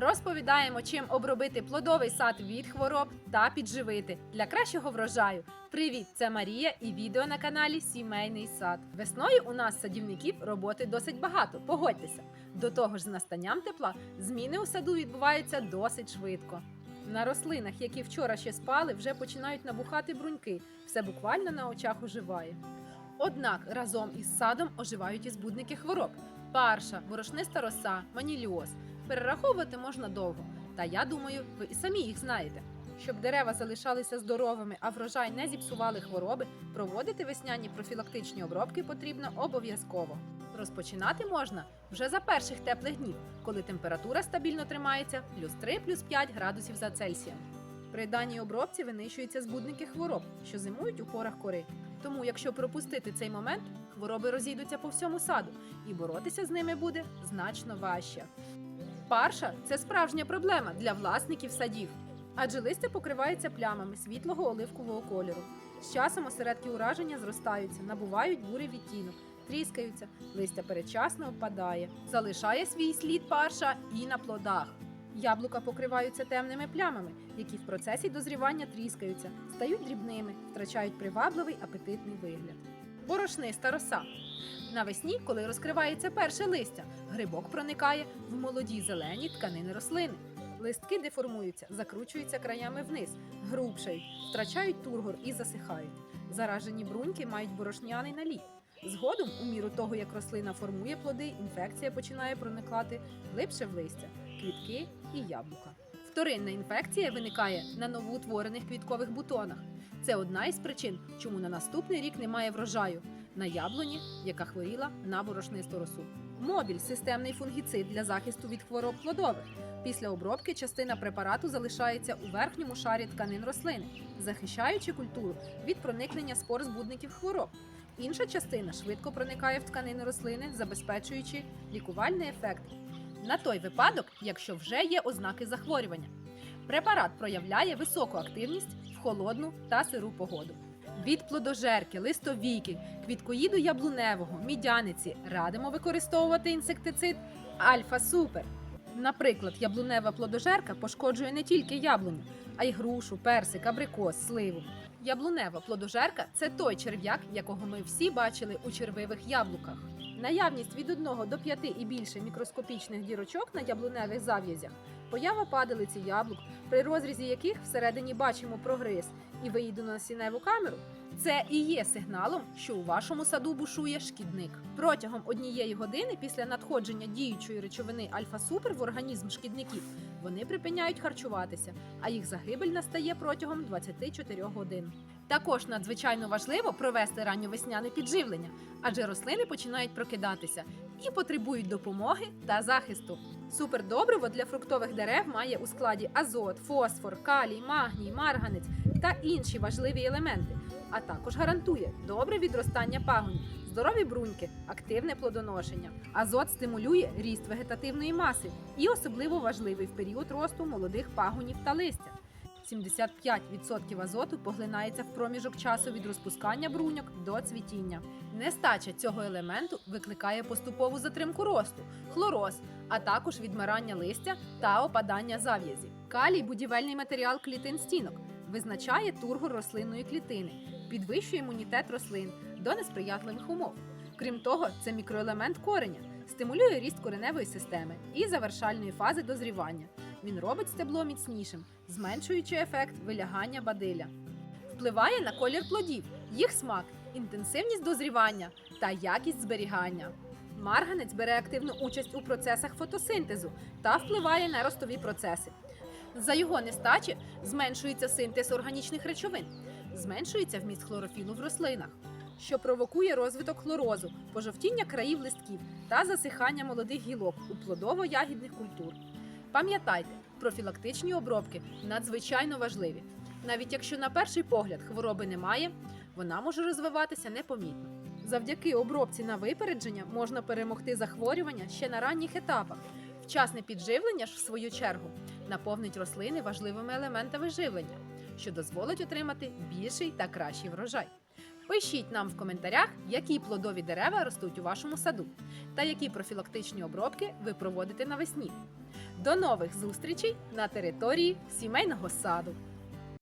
Розповідаємо, чим обробити плодовий сад від хвороб та підживити для кращого врожаю. Привіт, це Марія і відео на каналі Сімейний сад. Весною у нас садівників роботи досить багато. Погодьтеся. До того ж, з настанням тепла зміни у саду відбуваються досить швидко. На рослинах, які вчора ще спали, вже починають набухати бруньки. Все буквально на очах оживає. Однак разом із садом оживають і збудники хвороб: парша, борошниста роса, ваніліоз. Перераховувати можна довго, та я думаю, ви і самі їх знаєте. Щоб дерева залишалися здоровими, а врожай не зіпсували хвороби, проводити весняні профілактичні обробки потрібно обов'язково. Розпочинати можна вже за перших теплих днів, коли температура стабільно тримається плюс 3 плюс 5 градусів за Цельсієм. При даній обробці винищуються збудники хвороб, що зимують у порах кори. Тому, якщо пропустити цей момент, хвороби розійдуться по всьому саду, і боротися з ними буде значно важче. Парша це справжня проблема для власників садів, адже листя покривається плямами світлого оливкового кольору. З часом осередки ураження зростаються, набувають бурий відтінок, тріскаються, листя передчасно впадає, залишає свій слід парша і на плодах. Яблука покриваються темними плямами, які в процесі дозрівання тріскаються, стають дрібними, втрачають привабливий апетитний вигляд. Борошниста роса. Навесні, коли розкривається перше листя, грибок проникає в молоді зелені тканини рослини. Листки деформуються, закручуються краями вниз, грубшають, втрачають тургор і засихають. Заражені бруньки мають борошняний наліт. Згодом, у міру того, як рослина формує плоди, інфекція починає проникати глибше в листя, квітки і яблука. Вторинна інфекція виникає на новоутворених квіткових бутонах. Це одна із причин, чому на наступний рік немає врожаю на яблуні, яка хворіла на борошнисту росу. Мобіль системний фунгіцид для захисту від хвороб плодових. Після обробки частина препарату залишається у верхньому шарі тканин рослини, захищаючи культуру від проникнення спор збудників хвороб. Інша частина швидко проникає в тканини рослини, забезпечуючи лікувальний ефект на той випадок, якщо вже є ознаки захворювання. Препарат проявляє високу активність в холодну та сиру погоду. Від плодожерки, листовійки, квіткоїду яблуневого, мідяниці радимо використовувати інсектицид Альфа Супер. Наприклад, яблунева плодожерка пошкоджує не тільки яблуню, а й грушу, персик, абрикос, сливу. Яблунева плодожерка це той черв'як, якого ми всі бачили у червивих яблуках. Наявність від 1 до 5 і більше мікроскопічних дірочок на яблуневих зав'язях, поява падалиці яблук, при розрізі яких всередині бачимо прогриз і виїду на сіневу камеру. Це і є сигналом, що у вашому саду бушує шкідник. Протягом однієї години після надходження діючої речовини альфа-супер в організм шкідників вони припиняють харчуватися, а їх загибель настає протягом 24 годин. Також надзвичайно важливо провести ранньовесняне підживлення, адже рослини починають прокидатися і потребують допомоги та захисту. Супердобриво для фруктових дерев має у складі азот, фосфор, калій, магній, марганець та інші важливі елементи, а також гарантує добре відростання пагонів, здорові бруньки, активне плодоношення. Азот стимулює ріст вегетативної маси і особливо важливий в період росту молодих пагонів та листя. 75% азоту поглинається в проміжок часу від розпускання бруньок до цвітіння. Нестача цього елементу викликає поступову затримку росту, хлороз, а також відмирання листя та опадання зав'язі. Калій будівельний матеріал клітин стінок, визначає тургор рослинної клітини, підвищує імунітет рослин до несприятливих умов. Крім того, це мікроелемент кореня, стимулює ріст кореневої системи і завершальної фази дозрівання. Він робить стебло міцнішим, зменшуючи ефект вилягання бадиля. Впливає на колір плодів, їх смак, інтенсивність дозрівання та якість зберігання. Марганець бере активну участь у процесах фотосинтезу та впливає на ростові процеси. За його нестачі зменшується синтез органічних речовин, зменшується вміст хлорофілу в рослинах, що провокує розвиток хлорозу, пожовтіння країв листків та засихання молодих гілок у плодово-ягідних культур. Пам'ятайте, профілактичні обробки надзвичайно важливі. Навіть якщо на перший погляд хвороби немає, вона може розвиватися непомітно. Завдяки обробці на випередження можна перемогти захворювання ще на ранніх етапах. Вчасне підживлення ж, в свою чергу, наповнить рослини важливими елементами живлення, що дозволить отримати більший та кращий врожай. Пишіть нам в коментарях, які плодові дерева ростуть у вашому саду та які профілактичні обробки ви проводите навесні. До нових зустрічей на території сімейного саду.